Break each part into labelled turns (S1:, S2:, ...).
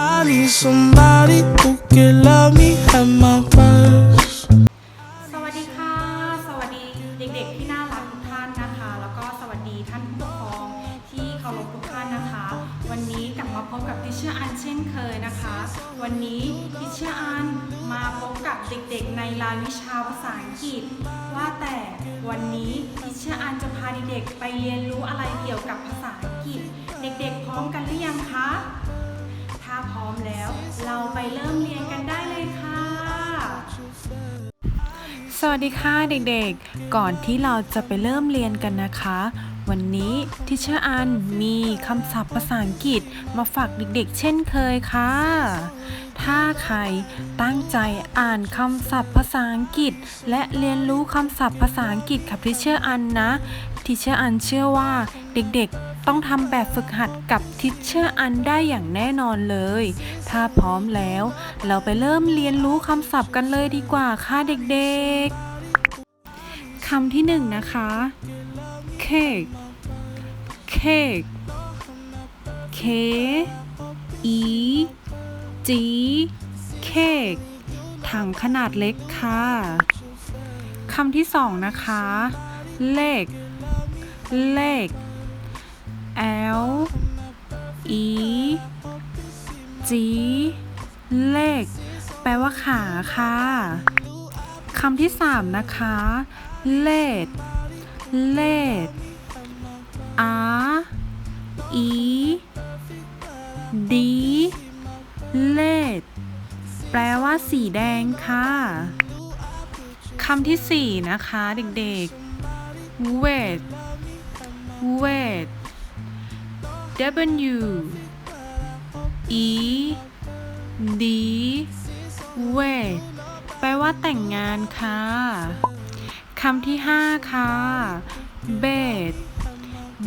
S1: I need somebody who can love me at my worst.
S2: สวัสดีค่ะ สวัสดีเด็กๆที่น่ารักทุกท่านนะคะ แล้วก็สวัสดีท่านผู้ปกครองที่เคารพทุกท่านนะคะ วันนี้กลับมาพบกับทิเชอร์อันเช่นเคยนะคะ วันนี้ทิเชอร์อันมาพบกับเด็กๆในรายวิชาภาษาอังกฤษ ว่าแต่วันนี้ทิเชอร์อันจะพาเด็กๆไปเรียนรู้อะไรเกี่ยวกับภาษาอังกฤษ เด็กๆพร้อมกันหรือยังคะ สวัสดีค่ะเด็กๆ ก่อนที่เราจะไปเริ่มเรียนกันนะคะ วันนี้ทิเชอร์อันมีคำศัพท์ภาษาอังกฤษมาฝากเด็กๆ เช่นเคยค่ะ ถ้าใครตั้งใจอ่านคำศัพท์ภาษาอังกฤษ และเรียนรู้คำศัพท์ภาษาอังกฤษกับทิเชอร์อันนะทิเชอร์อันเชื่อว่าเด็กๆ ต้องทำแบบฝึกหัดกับทิชเชอร์อันได้อย่างแน่นอนเลย ถ้าพร้อมแล้ว เราไปเริ่มเรียนรู้คำศัพท์กันเลยดีกว่าค่ะเด็กๆคำที่หนึ่งนะคะ cake cake k e g cake ถังขนาดเล็กค่ะคำที่สองนะคะ leg leg L E G leg แปลว่าขาค่ะคำที่สามนะคะ leg leg R E D leg แปลว่าสีแดงค่ะคำที่สี่นะคะ เด็กๆ wait wait W E D wait แปลว่าแต่งงานค่ะคำที่ห้าค่ะ bed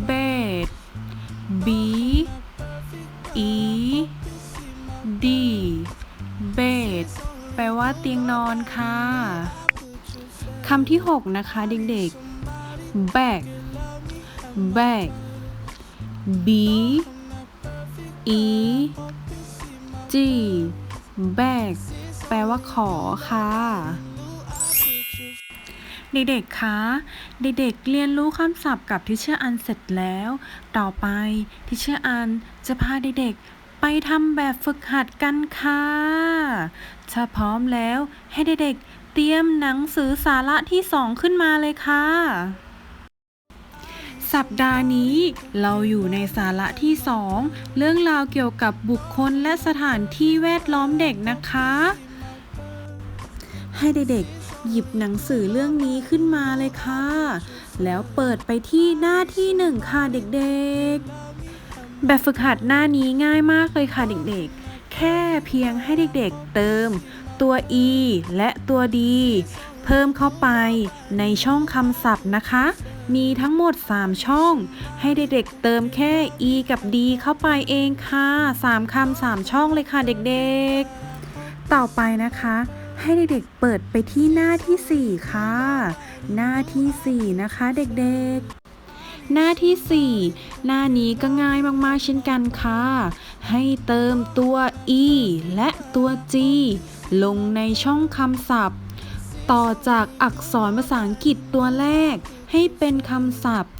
S2: bed B E D bed แปลว่าเตียงนอนค่ะคำที่หกนะคะเด็กๆ bag bag B E G bag แปลว่าขอค่ะ เด็กๆ คะ เด็กๆ เรียนรู้คำศัพท์กับทิเชอร์อันเสร็จแล้ว ต่อไปทิเชอร์อันจะพาเด็กๆ ไปทำแบบฝึกหัดกันค่ะ ถ้าพร้อมแล้วให้เด็กๆ เตรียมหนังสือสาระที่สองขึ้นมาเลยค่ะ สัปดาห์นี้เราอยู่ในสาระที่ 2 เรื่องราวเกี่ยวกับบุคคลและสถานที่แวดล้อมเด็กนะคะ ให้เด็กๆหยิบหนังสือเรื่องนี้ขึ้นมาเลยค่ะ แล้วเปิดไปที่หน้าที่หนึ่งค่ะเด็กๆ แบบฝึกหัดหน้านี้ง่ายมากเลยค่ะเด็กๆ แค่เพียงให้เด็กๆเติมตัว e และตัว d เพิ่มเข้าไปในช่องคำศัพท์นะคะ มีทั้งหมด 3 ช่อง ให้เด็กๆเติมแค่ e กับ d เข้าไปเองค่ะ 3คำ3 ช่องเลยค่ะเด็กๆ ต่อไปนะคะ ให้เด็กๆเปิดไปที่หน้าที่ 4 ค่ะ หน้าที่ 4 นะคะเด็กๆหน้าที่ 4 หน้านี้ก็ง่ายมากๆเช่นกันค่ะ ให้เติมตัว e และตัว g ลงในช่องคำศัพท์ ต่อจากอักษรภาษาอังกฤษตัวแรก ให้เป็นคำศัพท์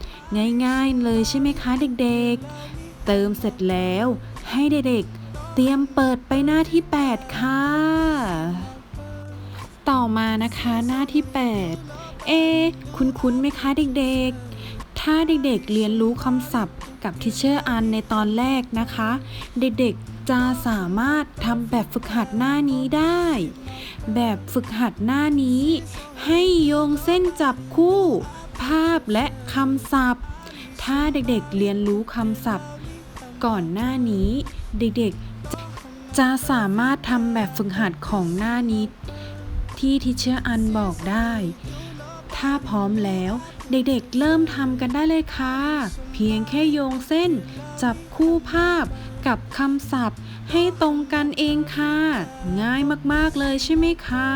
S2: ง่ายๆเลยใช่ไหมคะเด็กๆ เติมเสร็จแล้ว ให้เด็กๆ เตรียมเปิดไปหน้าที่ 8 ค่ะ ต่อมานะคะหน้าที่ 8 เอ คุ้นๆไหมคะเด็กๆ ถ้าเด็กๆเรียนรู้คำศัพท์กับทิเชอร์อันในตอนแรกนะคะ เด็กๆจะสามารถทำแบบฝึกหัดหน้านี้ได้ แบบฝึกหัดหน้านี้ ให้โยงเส้นจับคู่าพและคำศัพท์ ถ้าเด็กๆเรียนรู้คำศัพท์ ก่อนหน้านี้ เด็กๆ จะสามารถทำแบบฝึกหัดของหน้านี้ ที่ทิเชอร์อันบอกได้ ถ้าพร้อมแล้ว เด็กๆเริ่มทำกันได้เลยค่ะ เพียงแค่โยงเส้น จับคู่ภาพกับคำศัพท์ให้ตรงกันเองค่ะ ง่ายมากๆเลยใช่ไหมคะ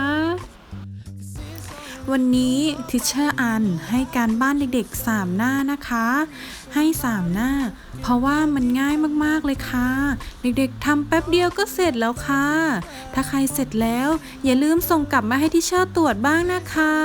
S2: วันนี้ทิเชอร์อันให้การบ้านเด็กๆ 3 หน้านะคะ ให้ 3 หน้า เพราะว่ามันง่ายมากๆเลยค่ะ เด็กๆทำแป๊บเดียวก็เสร็จแล้วค่ะ ถ้าใครเสร็จแล้ว อย่าลืมส่งกลับมาให้ทิเชอร์ตรวจบ้างนะคะ